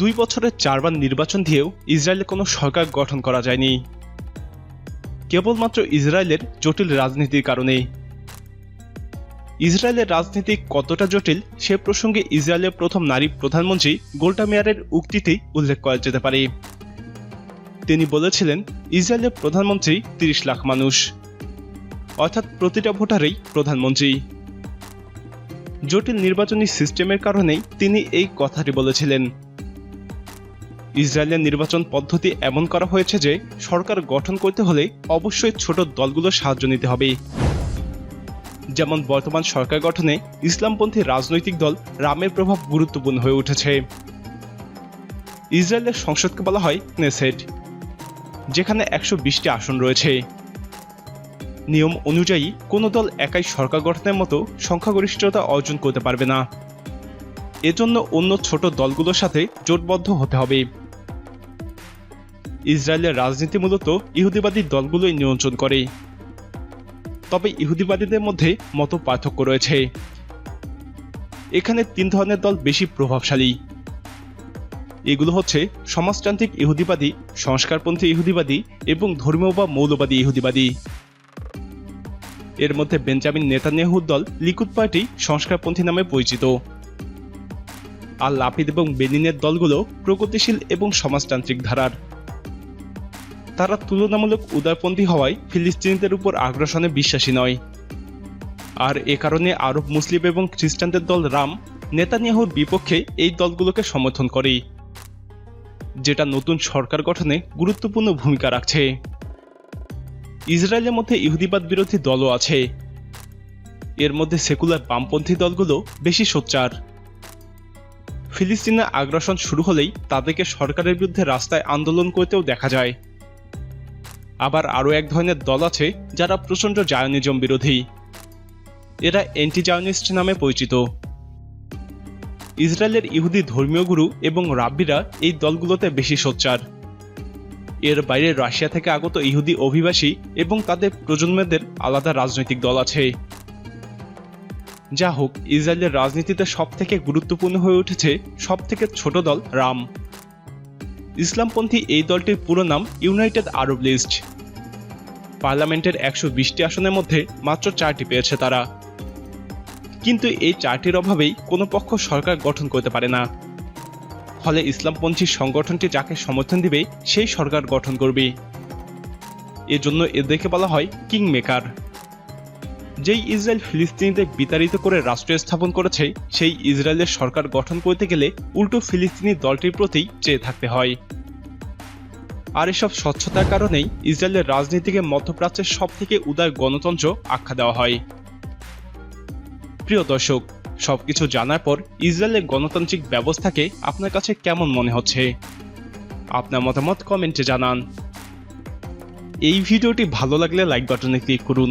দুই বছরের চারবার নির্বাচন দিয়েও ইসরায়েলে কোনো সরকার গঠন করা যায়নি। কেবলমাত্র ইসরায়েলের জটিল রাজনীতির কারণে ইসরায়েলের রাজনীতি কতটা জটিল, সে প্রসঙ্গে ইসরায়েলের প্রথম নারী প্রধানমন্ত্রী গোল্টা মেয়ারের উক্তিতেই উল্লেখ করা যেতে পারে। তিনি বলেছিলেন, ইসরায়েলের প্রধানমন্ত্রী তিরিশ লাখ মানুষ। অর্থাৎ প্রতিটা ভোটারই প্রধানমন্ত্রী। জটিল নির্বাচনী সিস্টেমের কারণেই তিনি এই কথাটি বলেছিলেন। ইসরায়েলের নির্বাচন পদ্ধতি এমন করা হয়েছে যে সরকার গঠন করতে হলে অবশ্যই ছোট দলগুলোর সাহায্য নিতে হবে। যেমন বর্তমান সরকার গঠনে ইসলামপন্থী রাজনৈতিক দল রামের প্রভাব গুরুত্বপূর্ণ হয়ে উঠেছে। ইসরায়েলের সংসদকে বলা হয় নেসেট, যেখানে একশো বিশটি আসন রয়েছে। নিয়ম অনুযায়ী কোনো দল একাই সরকার গঠনের মতো সংখ্যাগরিষ্ঠতা অর্জন করতে পারবে না। এজন্য অন্য ছোট দলগুলোর সাথে জোটবদ্ধ হতে হবে। ইসরায়েলের রাজনীতি মূলত ইহুদিবাদী দলগুলোই নিয়ন্ত্রণ করে। তবে ইহুদিবাদীদের মধ্যে মত পার্থক্য রয়েছে। এখানে তিন ধরনের দল বেশি প্রভাবশালী। এগুলো হচ্ছে সমাজতান্ত্রিক ইহুদিবাদী, সংস্কারপন্থী ইহুদিবাদী এবং ধর্মীয় বা মৌলবাদী ইহুদিবাদী। এর মধ্যে বেঞ্জামিন নেতানিয়াহুর দল লিকুদ পার্টি, সংস্কারপন্থী নামে পরিচিত। আর লাপিদ এবং বেনিনের দলগুলো প্রগতিশীল এবং সমাজতান্ত্রিক ধারার। তারা তুলনামূলক উদারপন্থী হওয়ায় ফিলিস্তিনিদের উপর আগ্রাসনে বিশ্বাসী নয়। আর এ কারণে আরব মুসলিম এবং খ্রিস্টানদের দল রাম, নেতানিয়াহুর বিপক্ষে এই দলগুলোকে সমর্থন করে, যেটা নতুন সরকার গঠনে গুরুত্বপূর্ণ ভূমিকা রাখছে। ইসরায়েলের মধ্যে ইহুদিবাদ বিরোধী দলও আছে। এর মধ্যে সেকুলার বামপন্থী দলগুলো বেশি সোচ্চার। ফিলিস্তিনে আগ্রাসন শুরু হলেই তাদেরকে সরকারের বিরুদ্ধে রাস্তায় আন্দোলন করতেও দেখা যায়। আবার আরও এক ধরনের দল আছে যারা প্রচণ্ড জায়নিজম বিরোধী। এরা অ্যান্টি জায়নিস্ট নামে পরিচিত। ইসরায়েলের ইহুদি ধর্মীয় গুরু এবং রাব্বিরা এই দলগুলোতে বেশি সোচ্চার। এর বাইরে রাশিয়া থেকে আগত ইহুদি অভিবাসী এবং তাদের প্রজন্মদের আলাদা রাজনৈতিক দল আছে। যা হোক ইসরায়েলের রাজনীতিতে সব থেকে গুরুত্বপূর্ণ হয়ে উঠেছে সব থেকে ছোট দল রাম। ইসলামপন্থী এই দলটির পুরো নাম ইউনাইটেড আরব লিস্ট। পার্লামেন্টের একশো বিশটি আসনের মধ্যে মাত্র চারটি পেয়েছে তারা। কিন্তু এই চারটির অভাবেই কোনো পক্ষ সরকার গঠন করতে পারে না। ফলে ইসলামপন্থী সংগঠনটি যাকে সমর্থন দিবে, সেই সরকার গঠন করবে। এজন্য এদেরকে বলা হয় কিং মেকার যেই ইসরায়েল ফিলিস্তিনিদের বিতাড়িত করে রাষ্ট্র স্থাপন করেছে, সেই ইসরায়েলের সরকার গঠন করতে গেলে উল্টো ফিলিস্তিনি দলটির প্রতি চেয়ে থাকতে হয়। আর এসব স্বচ্ছতার কারণেই ইসরায়েলের রাজনীতিকে মধ্যপ্রাচ্যের সব থেকে উদার গণতন্ত্র আখ্যা দেওয়া হয়। প্রিয় দর্শক, সবকিছু জানার পর ইসরায়েলের গণতান্ত্রিক ব্যবস্থাকে আপনার কাছে কেমন মনে হচ্ছে? আপনার মতামত কমেন্টে জানান। এই ভিডিওটি ভালো লাগলে লাইক বাটনে ক্লিক করুন।